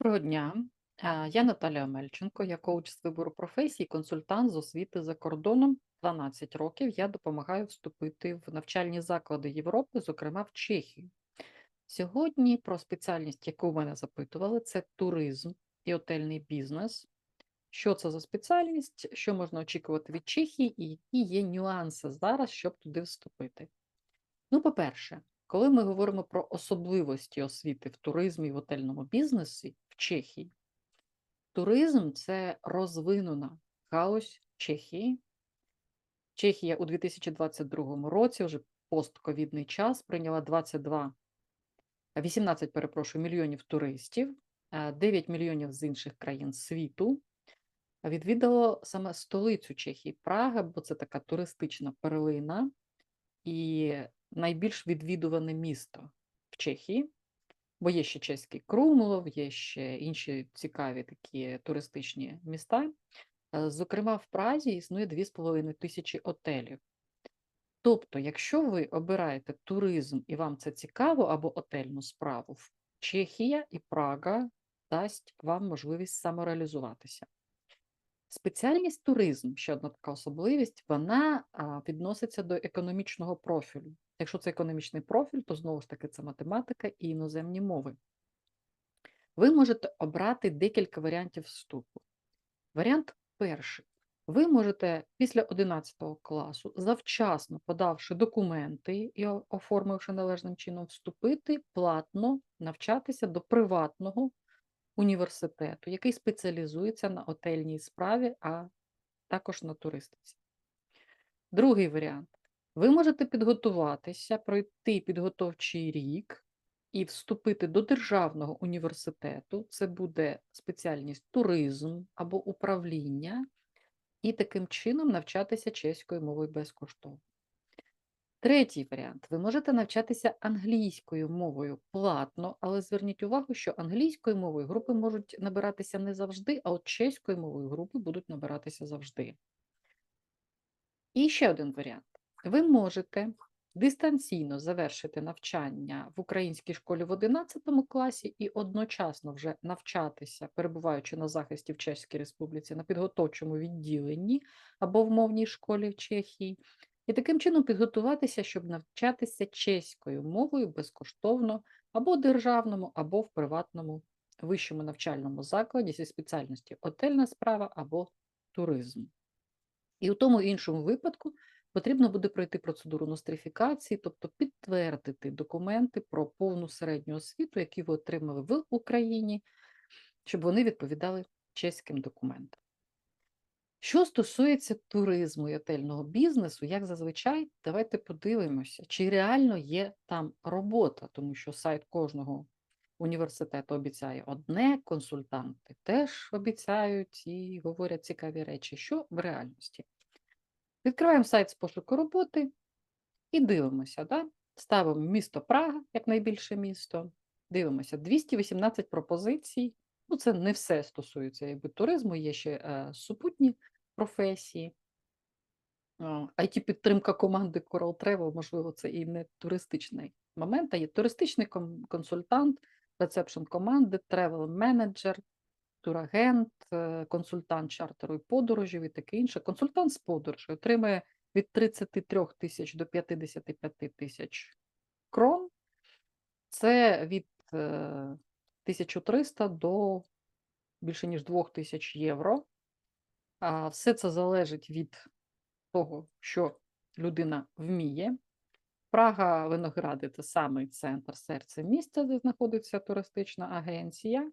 Доброго дня. Е, Я Наталія Мельченко, я коуч з вибору професій, консультант з освіти за кордоном. 12 років я допомагаю вступити в навчальні заклади Європи, зокрема в Чехію. Сьогодні про спеціальність, яку мене запитували, це туризм і готельний бізнес. Що це за спеціальність, що можна очікувати від Чехії, і які є нюанси зараз, щоб туди вступити? Ну, по-перше, коли ми говоримо про особливості освіти в туризмі і в готельному бізнесі Чехії, туризм це розвинена галузь Чехії. Чехія у 2022 році, вже постковідний час, прийняла 22, 18, перепрошую, мільйонів туристів, е, 9 мільйонів з інших країн світу. Відвідало саме столицю Чехії Прага, бо це така туристична перлина і найбільш відвідуване місто в Чехії, бо є ще чеський Крумлов, є ще інші цікаві такі туристичні міста. Е, Зокрема, в Празі існує 2,5 тисячі отелів. Тобто, якщо ви обираєте туризм і вам це цікаво або готельну справу, Чехія і Прага дасть вам можливість самореалізуватися. Спеціальність туризм, ще одна така особливість, вона відноситься до економічного профілю. Якщо це економічний профіль, то знову ж таки це математика і іноземні мови. Ви можете обрати декілька варіантів вступу. Варіант перший. Ви можете після 11 класу, завчасно подавши документи і оформивши належним чином, вступити платно навчатися до приватного університету, який спеціалізується на отельній справі, а також на туристиці. Другий варіант. Ви можете підготуватися, пройти підготовчий рік і вступити до державного університету. Це буде спеціальність туризм або управління, і таким чином навчатися чеською мовою безкоштовно. Третій варіант. Ви можете навчатися англійською мовою платно, але зверніть увагу, що англійською мовою групи можуть набиратися не завжди, а от чеською мовою групи будуть набиратися завжди. І ще один варіант. Ви можете дистанційно завершити навчання в українській школі в 11 класі і одночасно вже навчатися, перебуваючи на захисті в Чеській Республіці на підготовчому відділенні або в мовній школі в Чехії, і таким чином підготуватися, щоб навчатися чеською мовою безкоштовно або державному, або в приватному вищому навчальному закладі зі спеціальності готельна справа або туризм. І у тому іншому випадку потрібно буде пройти процедуру нострифікації, тобто підтвердити документи про повну середню освіту, які ви отримали в Україні, щоб вони відповідали чеським документам. Що стосується туризму і готельного бізнесу, як зазвичай, давайте подивимося, чи реально є там робота, тому що сайт кожного університету обіцяє одне, консультанти теж обіцяють і говорять цікаві речі, що в реальності. Відкриваємо сайт з пошуку роботи і дивимося. Да? Ставимо місто Прага як найбільше місто. Дивимося 218 пропозицій. Ну, це не все стосується якби, туризму, є ще е, супутні професії. it підтримка команди Coral Travel, можливо, це і не туристичний момент, а є туристичний консультант, ресепшн команди, тревел менеджер, турагент, е, консультант чартеру і подорожів і таке інше. Консультант з подорожей отримує від 33 тисяч до 55 тисяч крон. Це від е, 1300 до більше ніж 2000 євро. А все це залежить від того, що людина вміє. Прага Виногради це самий центр серце міста, де знаходиться туристична агенція.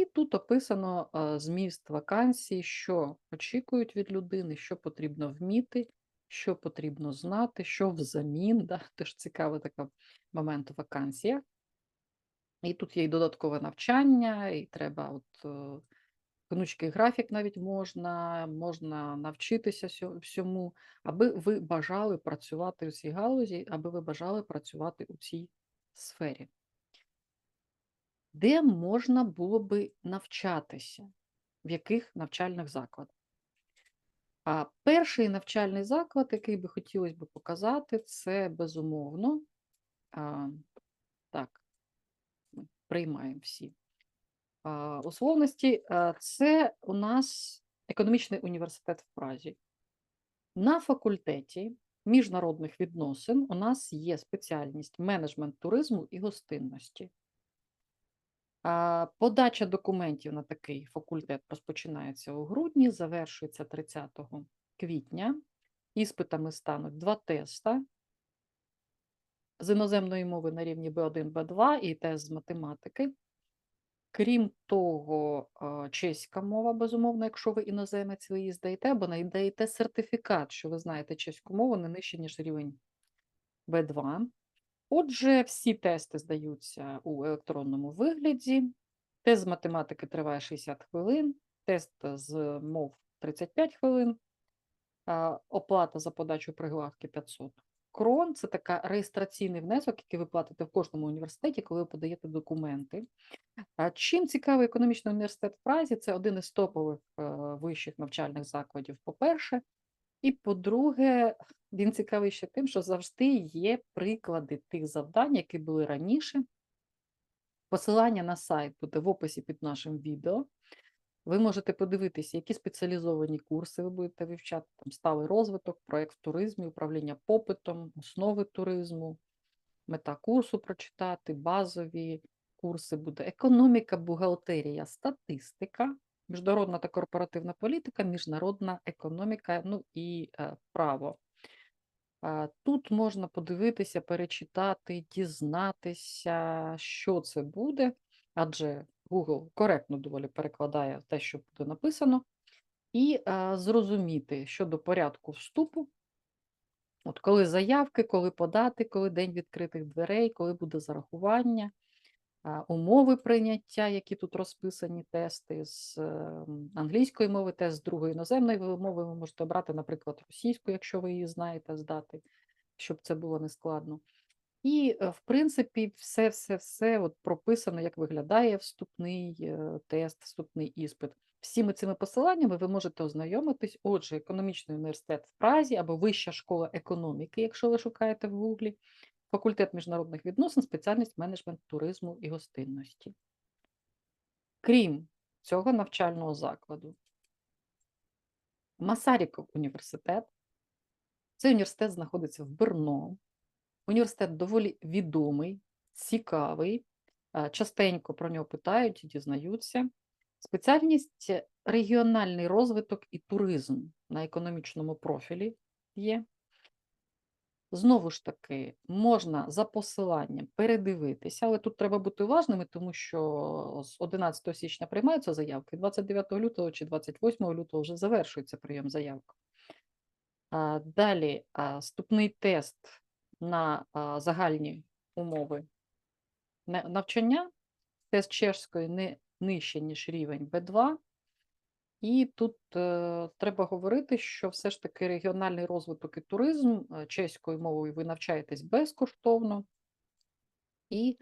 І тут описано зміст вакансій, що очікують від людини, що потрібно вміти, що потрібно знати, що взамін. Да? Теж цікавий такий момент у вакансіях. І тут є і додаткове навчання, і треба от гнучкий графік навіть можна, можна навчитися всьому, аби ви бажали працювати у цій галузі, аби ви бажали працювати у цій сфері. Де можна було би навчатися? В яких навчальних закладах? А перший навчальний заклад, який би хотілося б показати, це безумовно. А, так, приймаємо всі а, условності. А, Це у нас економічний університет в Празі. На факультеті міжнародних відносин у нас є спеціальність менеджмент туризму і гостинності. Подача документів на такий факультет розпочинається у грудні, завершується 30 квітня. Іспитами стануть два теста з іноземної мови на рівні B1, B2 і тест з математики. Крім того, чеська мова, безумовно, якщо ви іноземець, ви її здаєте, або надаєте сертифікат, що ви знаєте чеську мову не нижче, ніж рівень B2. Отже, всі тести здаються у електронному вигляді. Тест з математики триває 60 хвилин, тест з мов 35 хвилин, оплата за подачу пригладки 500 крон. Це така реєстраційний внесок, який ви платите в кожному університеті, коли ви подаєте документи. Чим цікавий економічний університет в Празі? Це один із топових е, вищих навчальних закладів, по-перше. І по-друге, він цікавий ще тим, що завжди є приклади тих завдань, які були раніше. Посилання на сайт буде в описі під нашим відео. Ви можете подивитися, які спеціалізовані курси ви будете вивчати, там сталий розвиток, проєкт в туризмі, управління попитом, основи туризму, мета курсу прочитати, базові курси буде економіка, бухгалтерія, статистика, міжнародна та корпоративна політика, міжнародна економіка, ну і е, право. А, Тут можна подивитися, перечитати, дізнатися, що це буде, адже Google коректно доволі перекладає те, що буде написано, і а, зрозуміти щодо порядку вступу. От коли заявки, коли подати, коли день відкритих дверей, коли буде зарахування, умови прийняття, які тут розписані, тести з ем, англійської мови, тест з другої іноземної мови, ви можете обрати, наприклад, російську, якщо ви її знаєте, здати, щоб це було нескладно. І, е, в принципі, все, все, все от прописано, як виглядає вступний е, тест, вступний іспит. Всіми цими посиланнями ви можете ознайомитись. Отже, економічний університет в Празі або Вища школа економіки, якщо ви шукаєте в Гуглі, факультет міжнародних відносин, спеціальність менеджмент туризму і гостинності. Крім цього навчального закладу, Масаріков університет. Цей університет знаходиться в Берно. Університет доволі відомий, цікавий, е, частенько про нього питають і дізнаються. Спеціальність регіональний розвиток і туризм на економічному профілі є. Знову ж таки, можна за посиланням передивитися, але тут треба бути уважними, тому що з 11 січня приймаються заявки, 29 лютого чи 28 лютого вже завершується прийом заявок. Далі вступний тест на загальні умови навчання, тест чешської не нижче, ніж рівень Б2. І тут е, треба говорити, що все ж таки регіональний розвиток і туризм е, чеською мовою ви навчаєтесь безкоштовно, і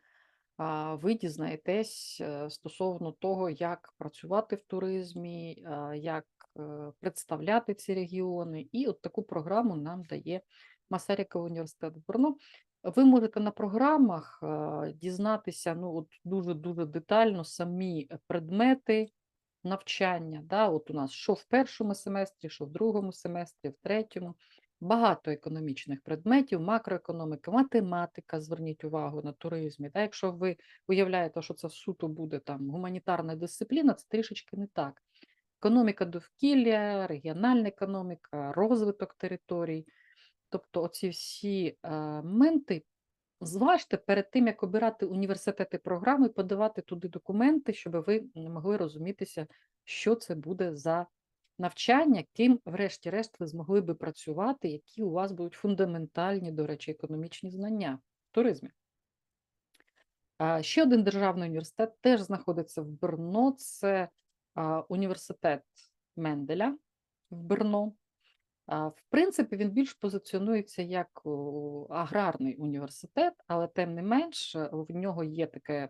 а, ви дізнаєтесь е, стосовно того, як працювати в туризмі, а, як е, представляти ці регіони. І от таку програму нам дає Масаріков університет Брно. Ви можете на програмах е, дізнатися ну, от дуже-дуже детально самі предмети навчання. Да? От у нас що в першому семестрі, що в другому семестрі, в третьому. Багато економічних предметів, макроекономіка, математика, зверніть увагу на туризмі. Да? Якщо ви уявляєте, що це суто буде там гуманітарна дисципліна, це трішечки не так. Економіка довкілля, регіональна економіка, розвиток територій. Тобто оці всі е, моменти зважте перед тим, як обирати університети програми, подавати туди документи, щоб ви могли розумітися, що це буде за навчання, ким, врешті-решт, ви змогли би працювати, які у вас будуть фундаментальні, до речі, економічні знання в туризмі. Ще один державний університет теж знаходиться в Брно. Це університет Менделя в Брно. В принципі, він більш позиціонується як аграрний університет, але тим не менш е, в нього є таке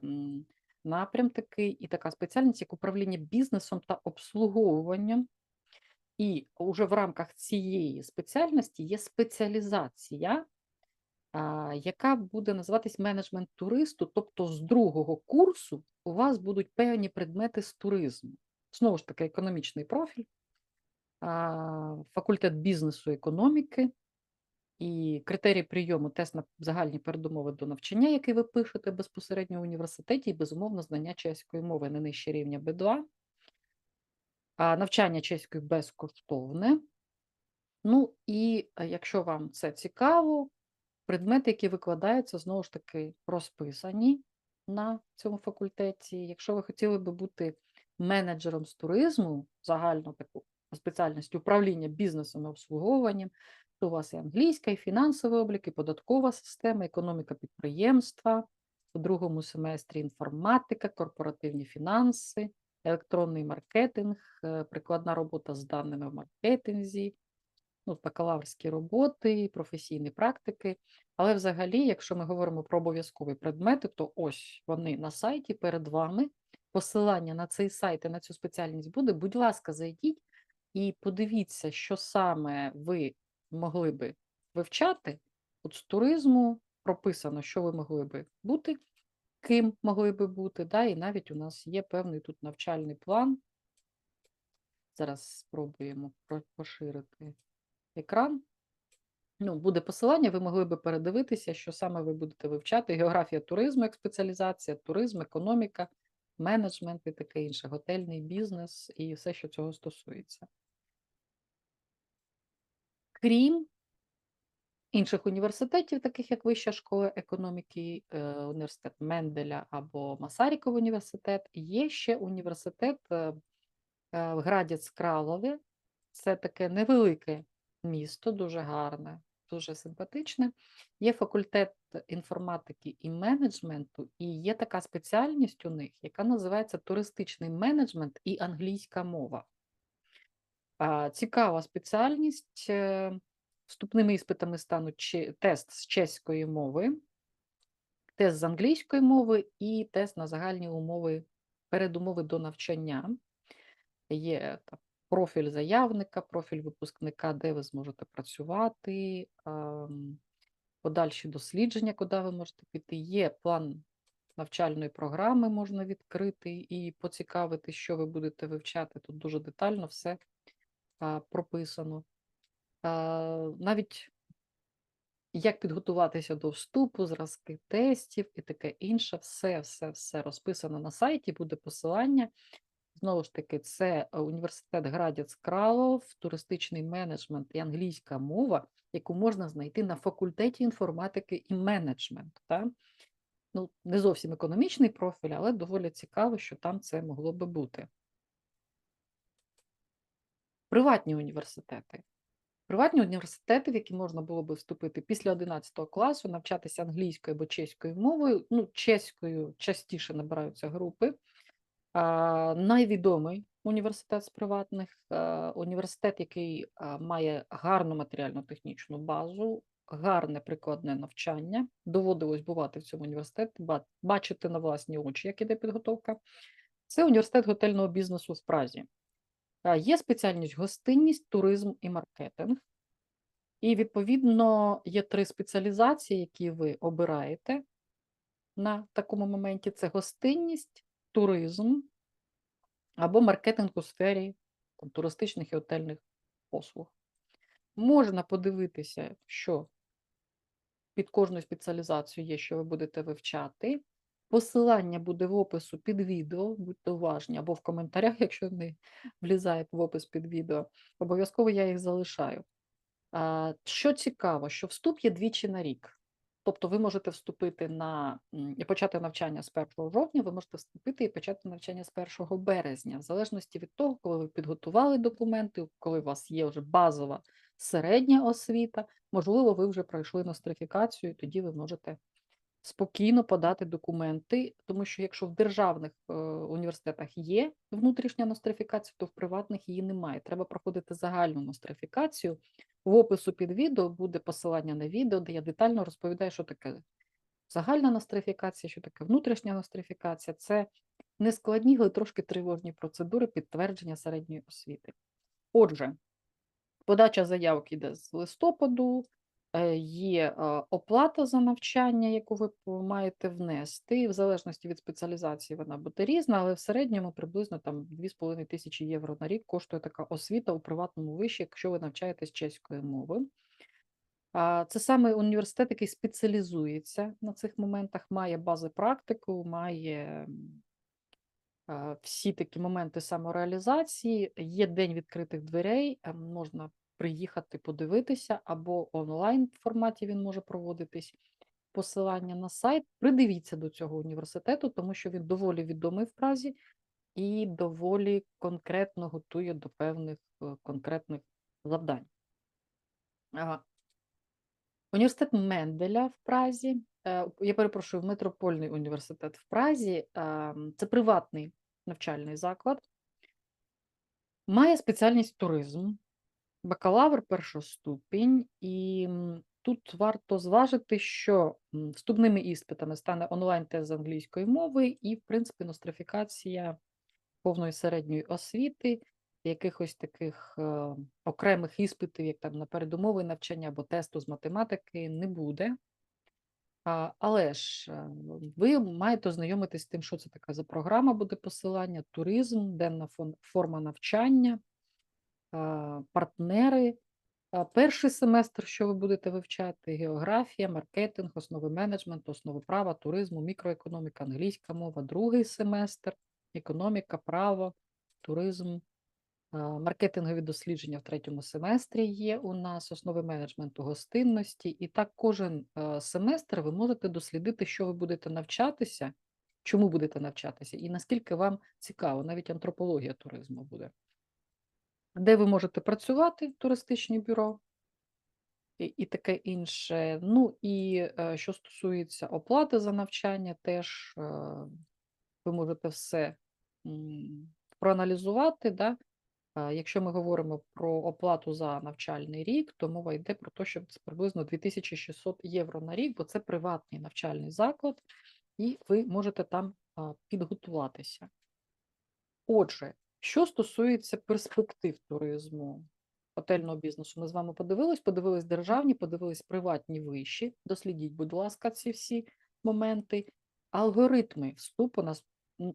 напрям такий і така спеціальність, як управління бізнесом та обслуговуванням. І вже в рамках цієї спеціальності є спеціалізація яка буде називатись менеджмент туристу, тобто з другого курсу у вас будуть певні предмети з туризму. Знову ж таки, економічний профіль, факультет бізнесу економіки і критерії прийому, тест на загальні передумови до навчання, який ви пишете безпосередньо в університеті, і безумовно знання чеської мови не нижче рівня B2. А навчання чеської безкоштовне. Ну і якщо вам це цікаво, предмети, які викладаються, знову ж таки, розписані на цьому факультеті. Якщо ви хотіли би бути менеджером з туризму, загальну таку спеціальність управління бізнесом і обслуговуванням, то у вас і англійська, і фінансовий облік, і податкова система, економіка підприємства, у другому семестрі інформатика, корпоративні фінанси, електронний маркетинг, е, прикладна робота з даними в маркетинзі, ну, бакалаврські роботи, професійні практики. Але взагалі, якщо ми говоримо про обов'язкові предмети, то ось вони на сайті перед вами. Посилання на цей сайт і на цю спеціальність буде. Будь ласка, зайдіть і подивіться, що саме ви могли би вивчати. От з туризму прописано, що ви могли би бути, ким могли би бути. Да? І навіть у нас є певний тут навчальний план. Зараз спробуємо поширити екран. Ну, буде посилання, ви могли би передивитися, що саме ви будете вивчати. Географія туризму, як спеціалізація, туризм, економіка, менеджмент і таке інше, готельний бізнес і все, що цього стосується. Крім інших університетів, таких як Вища школа економіки, е, університет Менделя або Масаріков університет, є ще університет е, е, в Градець Кралові. Це таке невелике місто, дуже гарне, дуже симпатичне. Є факультет інформатики і менеджменту, і є така спеціальність у них, яка називається туристичний менеджмент і англійська мова. Цікава спеціальність. е, Вступними іспитами стануть тест з чеської мови, тест з англійської мови і тест на загальні умови, передумови до навчання. Є там, профіль заявника, профіль випускника, де ви зможете працювати, подальші дослідження, куди ви можете піти. Є план навчальної програми, можна відкрити і поцікавити, що ви будете вивчати. Тут дуже детально все прописано. Навіть як підготуватися до вступу, зразки тестів і таке інше, все, все, все розписано на сайті, буде посилання. Знову ж таки, це університет Градець Кралов, туристичний менеджмент і англійська мова, яку можна знайти на факультеті інформатики і менеджменту. Та? Ну, не зовсім економічний профіль, але доволі цікаво, що там це могло би бути. Приватні університети. Приватні університети, в які можна було би вступити після 11 класу, навчатися англійською або чеською мовою. Ну, чеською частіше набираються групи. А, найвідомий університет з приватних, а, університет, який а, має гарну матеріально-технічну базу, гарне прикладне навчання. Доводилось бувати в цьому університеті, бачити на власні очі, як іде підготовка. Це університет готельного бізнесу в Празі. Є спеціальність гостинність, туризм і маркетинг. І, відповідно, є три спеціалізації, які ви обираєте на такому моменті: це гостинність, туризм або маркетинг у сфері там, туристичних і готельних послуг. Можна подивитися, що під кожною спеціалізацією є, що ви будете вивчати. Посилання буде в опису під відео, будьте уважні, або в коментарях, якщо не влізає в опис під відео. Обов'язково я їх залишаю. Що цікаво, що вступ є двічі на рік. Тобто ви можете вступити на і почати навчання з 1 жовтня, ви можете вступити і почати навчання з 1 березня, в залежності від того, коли ви підготували документи, коли у вас є вже базова середня освіта, можливо, ви вже пройшли нострифікацію, і тоді ви можете спокійно подати документи, тому що якщо в державних е, університетах є внутрішня нострифікація, то в приватних її немає. Треба проходити загальну нострифікацію. В опису під відео буде посилання на відео, де я детально розповідаю, що таке загальна нострифікація, що таке внутрішня нострифікація. Це нескладні, але трошки тривожні процедури підтвердження середньої освіти. Отже, подача заявки йде з листопаду, Є е, оплата за навчання, яку ви маєте внести. В залежності від спеціалізації вона буде різна, але в середньому приблизно там 2,5 тисячі євро на рік коштує така освіта у приватному виші, якщо ви навчаєтесь чеської мови. Це саме університет, який спеціалізується на цих моментах, має бази практику, має всі такі моменти самореалізації. Є день відкритих дверей, е, можна приїхати подивитися, або онлайн форматі він може проводитись. Посилання на сайт. Придивіться до цього університету, тому що він доволі відомий в Празі і доволі конкретно готує до певних е, конкретних завдань. Університет Менделя в Празі. е, Я перепрошую, Метропольний університет в Празі. е, Це приватний навчальний заклад. Має спеціальність туризм, бакалавр перший ступінь, і тут варто зважити, що вступними іспитами стане онлайн-тест з англійської мови і, в принципі, нострифікація повної середньої освіти, якихось таких е, окремих іспитів, як там на передумови навчання або тесту з математики, не буде. Але ж е, ви маєте ознайомитись з тим, що це така за програма, буде посилання, туризм, денна форма навчання, партнери. Перший семестр, що ви будете вивчати: географія, маркетинг, основи менеджменту, основи права, туризму, мікроекономіка, англійська мова. Другий семестр економіка, право, туризм, маркетингові дослідження в третьому семестрі є у нас, основи менеджменту гостинності. І так кожен семестр ви можете дослідити, що ви будете навчатися, чому будете навчатися, і наскільки вам цікаво, навіть антропологія туризму буде. Де ви можете працювати, туристичні бюро і, і таке інше. Ну і е, що стосується оплати за навчання, теж е, ви можете все проаналізувати. Да? А Якщо ми говоримо про оплату за навчальний рік, то мова йде про те, що це приблизно 2600 євро на рік, бо це приватний навчальний заклад, і ви можете там підготуватися. Отже, що стосується перспектив туризму готельного бізнесу, ми з вами подивились, подивились державні, подивились приватні виші. Дослідіть, будь ласка, ці всі моменти. Алгоритми вступу на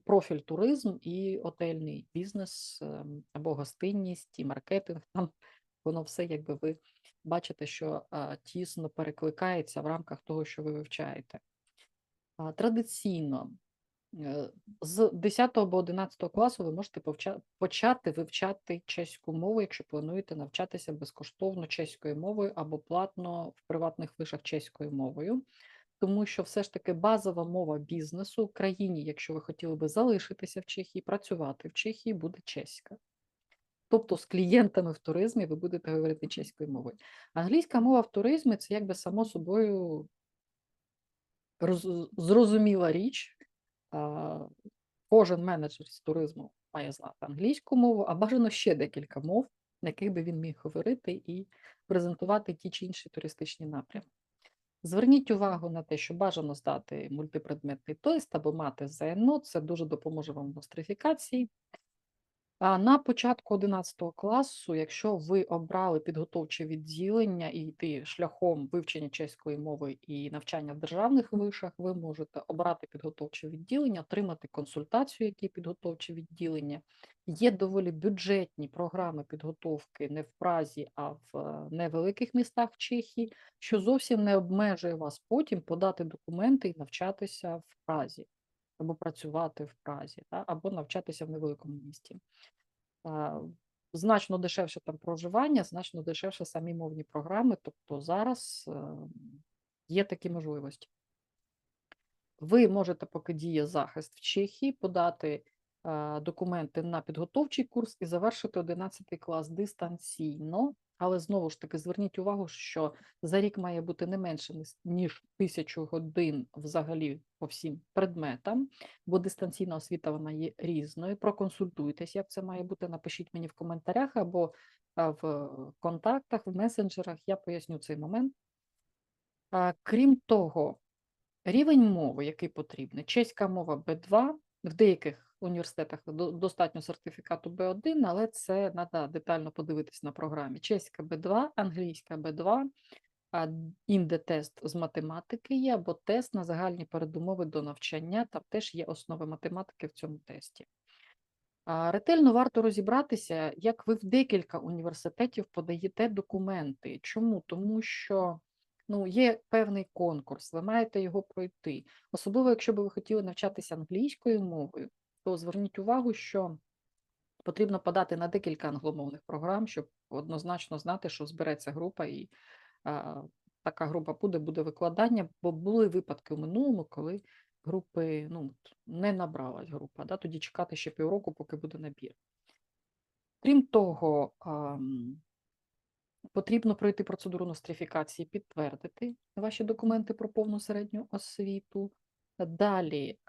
профіль туризм і готельний бізнес ем, або гостинність, і маркетинг. Там воно все, якби ви бачите, що тісно перекликається в рамках того, що ви вивчаєте. Традиційно З 10 або 11 класу ви можете почати вивчати чеську мову, якщо плануєте навчатися безкоштовно чеською мовою або платно в приватних вишах чеською мовою, тому що все ж таки базова мова бізнесу в країні, якщо ви хотіли би залишитися в Чехії, працювати в Чехії, буде чеська. Тобто з клієнтами в туризмі ви будете говорити чеською мовою. Англійська мова в туризмі це якби само собою зрозуміла річ. А, Кожен менеджер з туризму має знати англійську мову, а бажано ще декілька мов, на яких би він міг говорити і презентувати ті чи інші туристичні напрями. Зверніть увагу на те, що бажано здати мультипредметний тест або мати ЗНО, це дуже допоможе вам в нострифікації. На початку 11 класу, якщо ви обрали підготовче відділення і йти шляхом вивчення чеської мови і навчання в державних вишах, ви можете обрати підготовче відділення, отримати консультацію, які підготовче відділення. Є доволі бюджетні програми підготовки не в Празі, а в е, невеликих містах Чехії, що зовсім не обмежує вас потім подати документи і навчатися в Празі, або працювати в Празі, та, або навчатися в невеликому місті значно дешевше там проживання, значно дешевше самі мовні програми. Тобто зараз е, є такі можливості. Ви можете, поки діє захист в Чехії, подати е, документи на підготовчий курс і завершити 11 клас дистанційно. Але знову ж таки зверніть увагу, що за рік має бути не менше ніж- тисячу годин взагалі по всім предметам, бо дистанційна освіта вона є різною. Проконсультуйтесь, як це має бути. Напишіть мені в коментарях або в контактах, в месенджерах. Я поясню цей момент. Крім того, рівень мови, який потрібний, чеська мова B2, в деяких університетах достатньо сертифікату B1, але це треба детально подивитись на програмі. Чеська B2, англійська B2, а, інде-тест з математики є, або тест на загальні передумови до навчання, там теж є основи математики в цьому тесті. Ретельно варто розібратися, як ви в декілька університетів подаєте документи. Чому? Тому що ну, є певний конкурс, ви маєте його пройти. Особливо, якщо би ви хотіли навчатися англійською мовою, то зверніть увагу, що потрібно подати на декілька англомовних програм, щоб однозначно знати, що збереться група, і а, така група буде, буде викладання, бо були випадки у минулому, коли групи ну, не набралась група, да? тоді чекати ще півроку, поки буде набір. Крім того, ам, потрібно пройти процедуру нострифікації, підтвердити ваші документи про повну середню освіту. Далі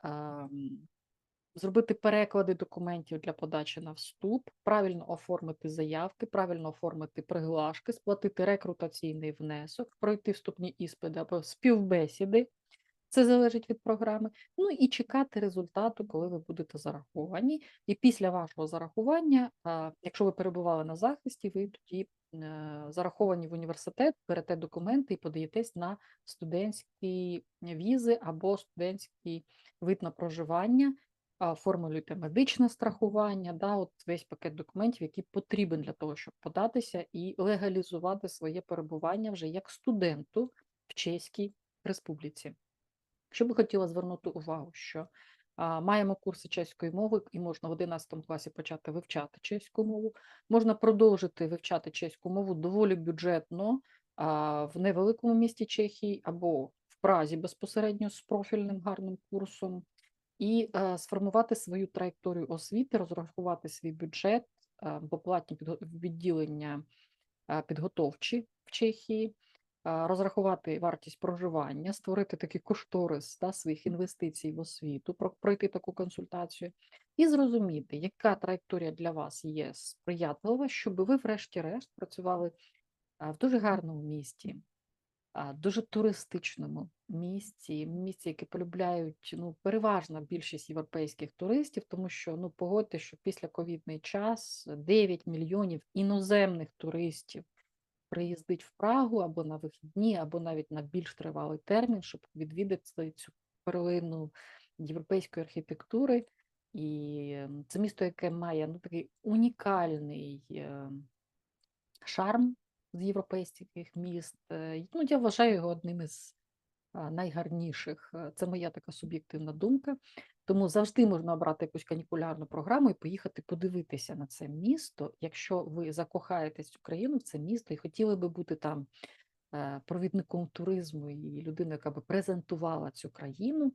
зробити переклади документів для подачі на вступ, правильно оформити заявки, правильно оформити приглашки, сплатити рекрутаційний внесок, пройти вступні іспити або співбесіди. Це залежить від програми. Ну і чекати результату, коли ви будете зараховані. І після вашого зарахування, якщо ви перебували на захисті, ви тоді е, зараховані в університет, берете документи і подаєтесь на студентські візи або студентський вид на проживання, а, оформлюєте медичне страхування, да, от весь пакет документів, який потрібен для того, щоб податися і легалізувати своє перебування вже як студенту в Чеській Республіці. Що би хотіла звернути увагу, що маємо курси чеської мови, і можна в 11 класі почати вивчати чеську мову. Можна продовжити вивчати чеську мову доволі бюджетно в невеликому місті Чехії або в Празі безпосередньо з профільним гарним курсом, і а, сформувати свою траєкторію освіти, розрахувати свій бюджет, а, бо платні підго- відділення а, підготовчі в Чехії розрахувати вартість проживання, створити такий кошторис да, своїх інвестицій в освіту, про- пройти таку консультацію і зрозуміти, яка траєкторія для вас є сприятлива, щоб ви, врешті-решт, працювали в дуже гарному місті, дуже туристичному місці, місці, яке полюбляють ну, переважна більшість європейських туристів, тому що ну, погодьте, що після ковідний час 9 мільйонів іноземних туристів приїздить в Прагу або на вихідні, або навіть на більш тривалий термін, щоб відвідати цю перлину європейської архітектури. І це місто, яке має ну, такий унікальний е, шарм з європейських міст. Е, Ну, я вважаю його одним із найгарніших. Е, Це моя така суб'єктивна думка. Тому завжди можна обрати якусь канікулярну програму і поїхати подивитися на це місто, якщо ви закохаєтесь в Україну, в це місто і хотіли би бути там е, провідником туризму і людиною, яка би презентувала цю країну.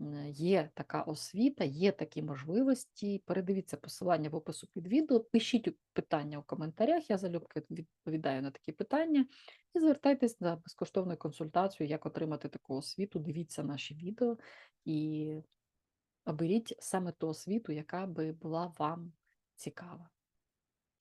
М, Є така освіта, є такі можливості. Передивіться посилання в опису під відео, пишіть питання у коментарях, я залюбки відповідаю на такі питання. І звертайтесь на безкоштовну консультацію, як отримати таку освіту. Дивіться наші відео і оберіть саме ту освіту, яка би була вам цікава.